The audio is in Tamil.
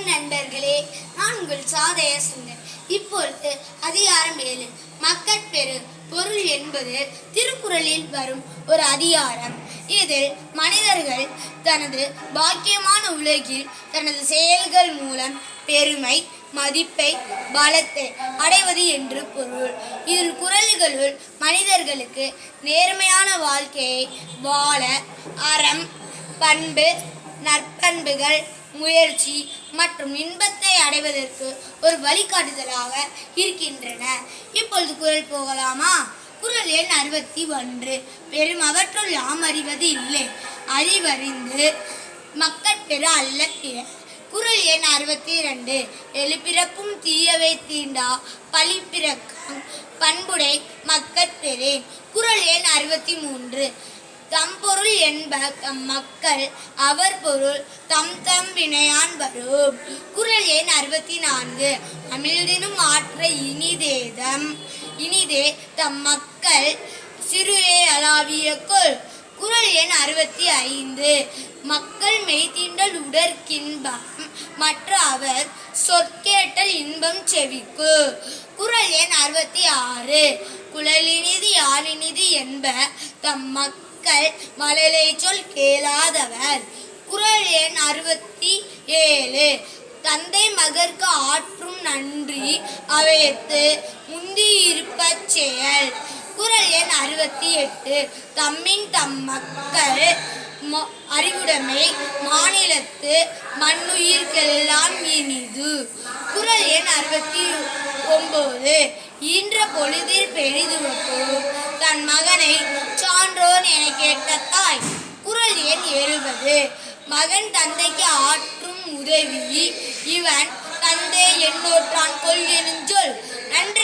வணக்கம் நண்பர்களே. நான் உங்கள் சாதய சுந்தர். இப்பொழுது அதிகாரம் ஏழு. மக்கட்பெரு பொருள் என்பது திருக்குறளில் வரும் ஒரு அதிகாரம். இதில் மனிதர்கள் தனது பாக்கியமான உலகில் தனது செயல்கள் மூலம் பெருமை மதிப்பை பலத்தை அடைவது என்று பொருள். இதில் குறள்களுள் மனிதர்களுக்கு நேர்மையான வாழ்க்கையை வாழ அறம் பண்பு நற்பண்புகள் முயற்சி மற்றும் இன்பத்தை அடைவதற்கு ஒரு வழிகாட்டுதலாக இருக்கின்றன. இப்பொழுது குரல் போகலாமா? குரல் எண் அறுபத்தி ஒன்று. பெரும் அவற்றுள் யாம் அறிவது இல்லை. அறிவறிந்து மக்கட்பெற அல்ல பிற குரல் எண் அறுபத்தி இரண்டு. எழுப்பிறப்பும் தீயவை தீண்டா பழிப்பிறக்கம் பண்புடை மக்கட்பெறேன் குரல் எண் அறுபத்தி மூன்று. தம் பொருள் என்ப தம் மக்கள் அவர் பொருள் தம் தம் வினையான் வரும். குரல் எண் அறுபத்தி நான்கு அமிழ்தினும் ஆற்ற இனிதேதம். இனிதே தம் மக்கள் சிறுவே அளாவிய கொள். குரல் எண் அறுபத்தி ஐந்து மக்கள் மெய்தீண்டல் உடற்கின்பம். மற்ற அவர் சொற்கேட்டல் இன்பம் செவிக்கு. குரல் எண் அறுபத்தி ஆறு குழலினிது யாழினிது என்ப தம் மக்கள் மழலை சொல் கேளாதவர். குரல் எண் அறுபத்தி ஏழு. தந்தை மகற்கு ஆற்றும் நன்றி அவையத்து முந்தி இருப்பச் செயல். குரல் எண் அறுபத்தி எட்டு. தம்மின் தம் மக்கள் அறிவுடைமை மாநிலத்து மண்ணுயிர்க்கெல்லாம் இனிது. குரல் எண் அறுபத்தி ஒன்பது ஈன்ற பொழுதில் பெரிதுவப்போ தன் மகள் கேட்ட தாய் குரல் எண் எழுபது. மகன் தந்தைக்கு ஆற்றும் உதவி. இவன் தந்தை எண்ணோற்றான் கொள் எனுஞ்சொல் நன்றி